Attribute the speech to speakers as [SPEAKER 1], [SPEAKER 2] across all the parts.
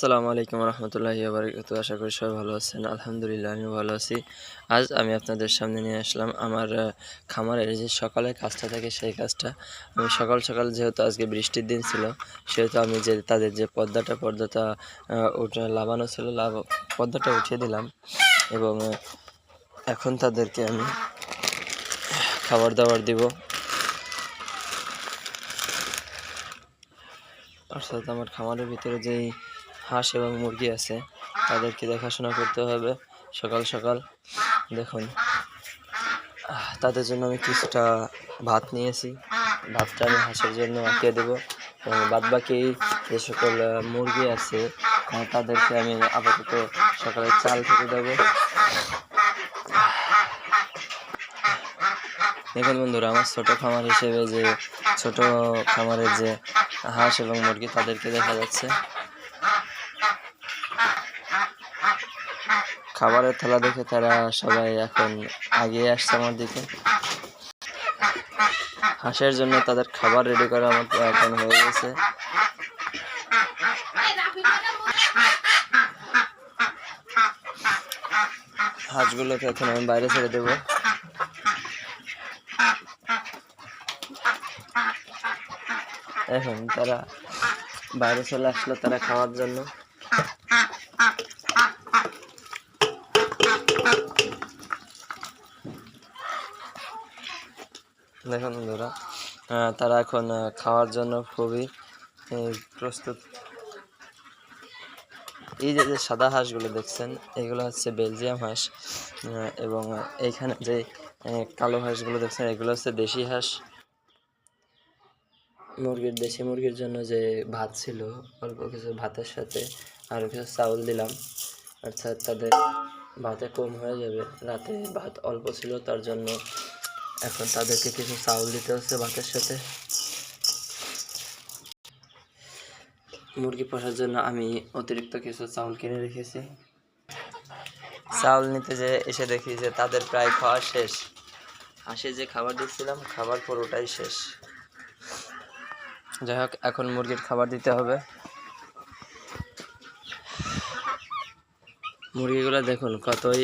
[SPEAKER 1] আসসালামু আলাইকুম রহমতুল্লাহি বারকাত আশা করি সবাই ভালো আছেন। আলহামদুলিল্লাহ আমি ভালো আছি। আজ আমি আপনাদের সামনে নিয়ে আসলাম আমার খামারের যে সকালে কাজটা থাকে সেই কাজটা। আমি সকাল সকাল যেহেতু আজকে বৃষ্টির দিন ছিল, সেহেতু আমি যে তাদের যে পর্দাটা পর্দাটা উঠে লাগানো ছিল লাভ পর্দাটা উঠিয়ে দিলাম এবং এখন তাদেরকে আমি খাবার দাবার দিব। অর্থাৎ আমার খামারের ভিতরে যেই হাঁস এবং মুরগি আছে। তাদেরকে দেখাশোনা করতে হবে সকাল সকাল। দেখুন। তাদের জন্য আমি কিছুটা ভাত নিয়েছি। ভাতটা আমি হাঁসের জন্য আঁকিয়ে দেবো। বাদ বাকি যে সকল মুরগি আছে তাদেরকে আমি আপাতত সকালে চাল খেতে দেবো। দেখুন বন্ধুরা, আমার ছোটো খামার হিসেবে যে, ছোট খামারের যে হাঁস এবং মুরগি তাদেরকে দেখা যাচ্ছে। খাবারের থালা দেখে তারা সবাই এখন আগিয়ে আসছে আমার দিকে। হাঁসের জন্য তাদের খাবার রেডি করা আমার এখন হয়ে গেছে। হাঁসগুলোকে এখন আমি বাইরে ছেড়ে দেবো। এখন তারা বাইরে চলে আসলো তারা খাওয়ার জন্য। দেখুন বন্ধুরা তারা এখন খাওয়ার জন্য খুবই প্রস্তুত। এই যে যে সাদা হাঁসগুলো দেখছেন, এগুলো হচ্ছে বেলজিয়াম হাঁস এবং এইখানে যে কালো হাঁসগুলো দেখছেন, এগুলো হচ্ছে দেশি হাঁস। মুরগির, দেশি মুরগির জন্য যে ভাত ছিল, অল্প কিছু ভাতের সাথে আরও কিছু চাউল দিলাম। অর্থাৎ তাদের ভাতে কম হয়ে যাবে, রাতে ভাত অল্প ছিল, তার জন্য এখন তাদেরকে কিছু চাউল দিতে হচ্ছে ভাতের সাথে। মুরগি পোষার জন্য আমি অতিরিক্ত কিছু চাউল কিনে রেখেছি। চাউল নিতে যে এসে দেখি যে তাদের প্রায় খাওয়া শেষ। হাঁসে যে খাবার দিচ্ছিলাম, খাবার পুরোটাই শেষ। যাই হোক, এখন মুরগির খাবার দিতে হবে। মুরগিগুলো দেখুন কতই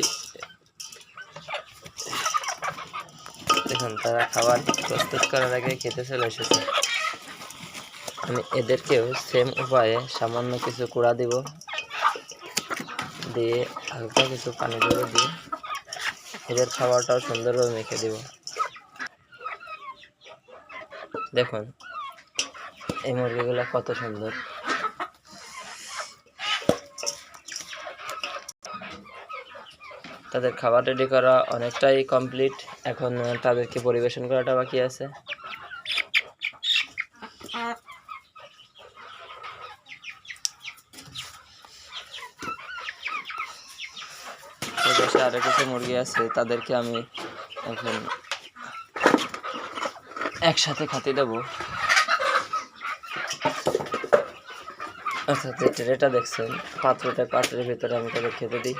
[SPEAKER 1] দেখুন, তারা খাবার প্রস্তুত করার আগে খেতে চলে এসেছে। আমি এদেরকেও সেম উপায়ে সামান্য কিছু কুড়া দিব। দিয়ে হালকা কিছু পানি দেবো দিয়ে এদের খাবারটাও সুন্দরভাবে মেখে দিব। দেখুন, এই মুরগিগুলো কত সুন্দর। তাদের খাবার রেডি করা অনেকটাই কমপ্লিট এখন তাদেরকে পরিবেশন করাটা বাকি আছে। আরও কিছু মুরগি আছে, তাদেরকে আমি এখন একসাথে খাতে দেবো। আচ্ছা যে ট্রেটা দেখছেন, পাত্রটা, পাত্রের ভিতরে আমি তাদের খেতে দিই।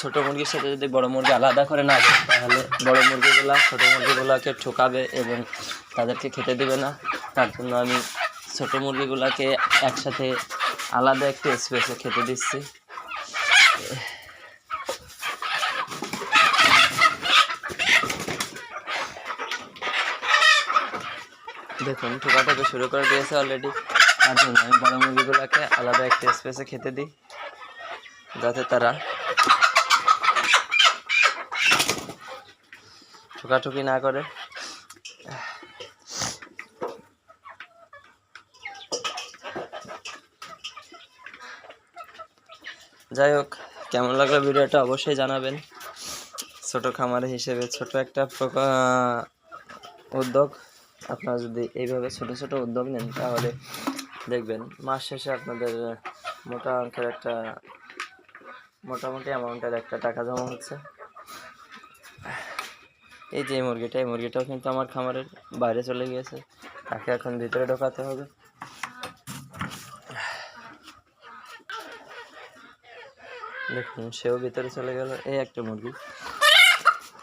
[SPEAKER 1] ছোট মুরগির সাথে যদি বড় মুরগি আলাদা করে না যায় তাহলে বড় মুরগিগুলো, ছোট মুরগিগুলোকে ঠোকাবে এবং তাদেরকে খেতে দেবে না। তার জন্য আমি ছোট মুরগিগুলোকে একসাথে আলাদা একটা স্পেসে খেতে দিচ্ছি। দেখুন ঠোকাটাকে শুরু করে দিয়েছে অলরেডি তার জন্য আমি বড় মুরগিগুলোকে আলাদা একটা স্পেসে খেতে দিই, যাতে তারা ঠোকাঠুকি না করে। যাই হোক, কেমন লাগল ভিডিওটা অবশ্যই জানাবেন। ছোট খামার হিসেবে ছোট একটা উদ্যোগ। আপনারা যদি এইভাবে ছোট ছোট উদ্যোগ নেন, তাহলে দেখবেন মাস শেষে আপনাদের মোটা অঙ্কের একটা, মোটামুটি অ্যামাউন্টের একটা টাকা জমা হচ্ছে। এই যে মুরগিটা, এই মুরগিটাও কিন্তু আমার খামারের বাইরে চলে গিয়েছে। তাকে এখন ভিতরে ঢোকাতে হবে। দেখুন, সেও ভিতরে চলে গেল। এই একটা মুরগি।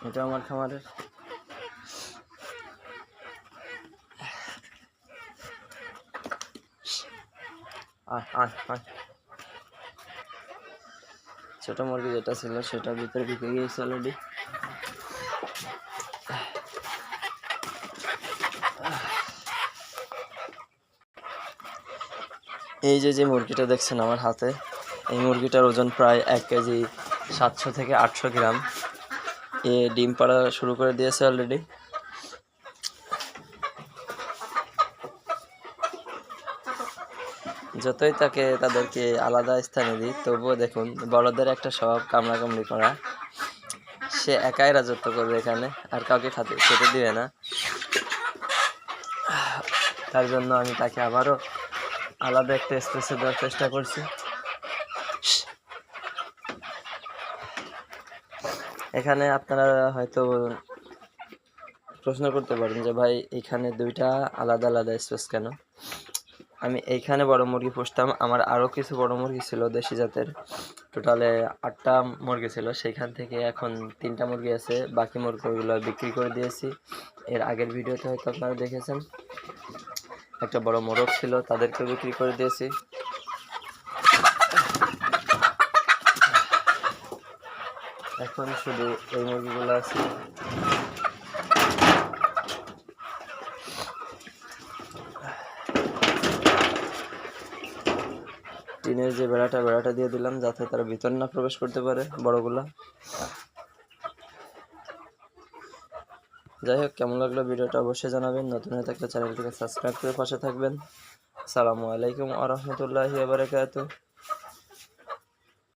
[SPEAKER 1] এটা আমার খামারের। ছোট মুরগি যেটা ছিল সেটা ভিতরে ঢুকে গিয়েছে অলরেডি এই যে যে মুরগিটা দেখছেন আমার হাতে, এই মুরগিটার ওজন প্রায় এক কেজি সাতশো থেকে আটশো গ্রাম। এ ডিম পাড়া শুরু করে দিয়েছে অলরেডি যতই তাকে, তাদেরকে আলাদা স্থানে দিই, তবুও দেখুন, বড়দের একটা স্বভাব কামড়াকামড়ি করা। সে একাই রাজত্ব করবে এখানে, আর কাউকে খাতে, খেতে দিবে না। তার জন্য আমি তাকে আবারও আলাদা একটা স্পেসে দেওয়ার চেষ্টা করছি। এখানে আপনারা হয়তো প্রশ্ন করতে পারেন যে, ভাই, এখানে দুইটা আলাদা আলাদা স্পেস কেন? আমি এইখানে বড় মুরগি পুষতাম। আমার আরও কিছু বড় মুরগি ছিল, দেশি জাতের। টোটালে আটটা মুরগি ছিল। সেইখান থেকে এখন তিনটা মুরগি আছে। বাকি মুরগিগুলো বিক্রি করে দিয়েছি। এর আগের ভিডিওতে হয়তো আপনারা দেখেছেন। একটা বড় মোরগ ছিল, তাদেরকে বিক্রি করে দিয়েছি। এখন শুধু এই মুরগিগুলো আছে। টিনের যে বেড়াটা বেড়াটা দিয়ে দিলাম যাতে তারা ভিতর না প্রবেশ করতে পারে বড়গুলা। যাই হোক, কেমন লাগল ভিডিওটা অবশ্যই জানাবেন। নতুন হয়ে থাকলে চ্যানেলটিকে সাবস্ক্রাইব করে পাশে থাকবেন। সালামু আলাইকুম আ রহমতুল্লাহি বারাকাতুহ।